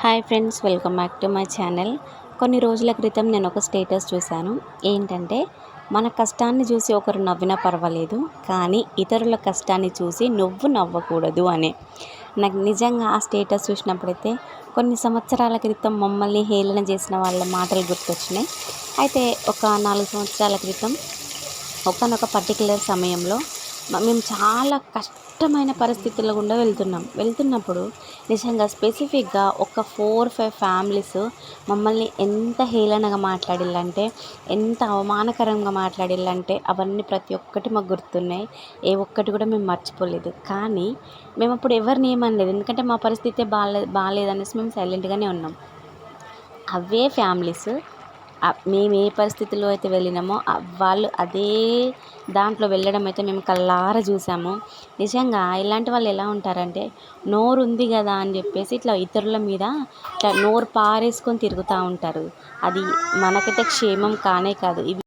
Hi friends welcome back to my channel. కొన్ని రోజుల క్రితం నేను ఒక స్టేటస్ చూశాను. ఏంటంటే మన కష్టాన్ని చూసి ఒకరు నవ్వినా పర్వాలేదు కానీ ఇతరుల కష్టాన్ని చూసి నువ్వు నవ్వకూడదు అని. నాకు నిజంగా ఆ స్టేటస్ చూసినప్పుడైతే కొన్ని సంవత్సరాల క్రితం మమ్మల్ని హేళన చేసిన వాళ్ళ మాటలు గుర్తొచ్చినాయి. అయితే ఒక నాలుగు సంవత్సరాల క్రితం ఒకనొక పర్టికులర్ సమయంలో మేము చాలా కష్టమైన పరిస్థితుల గుండా వెళ్తున్నాం. వెళ్తున్నప్పుడు నిజంగా స్పెసిఫిక్గా ఒక ఫోర్ ఫైవ్ ఫ్యామిలీస్ మమ్మల్ని ఎంత హేళనగా మాట్లాడిల్లంటే ఎంత అవమానకరంగా మాట్లాడిల్లంటే అవన్నీ ప్రతి ఒక్కటి మాకు గుర్తున్నాయి. ఏ ఒక్కటి కూడా మేము మర్చిపోలేదు. కానీ మేము అప్పుడు ఎవరిని ఏమనలేదు. ఎందుకంటే మా పరిస్థితి బాగాలే బాగాలేదనేసి మేము సైలెంట్గానే ఉన్నాం. అవే ఫ్యామిలీస్ మేము ఏ పరిస్థితిలో అయితే వెళ్ళినామో వాళ్ళు అదే దాంట్లో వెళ్ళడం అయితే మేము కళ్ళారా చూసాము. నిజంగా ఇలాంటి వాళ్ళు ఎలా ఉంటారంటే నోరు ఉంది కదా అని చెప్పేసి ఇట్లా ఇతరుల మీద ఇట్లా నోరు పారేసుకొని తిరుగుతూ ఉంటారు. అది మనకైతే క్షేమం కానే కాదు. ఇవి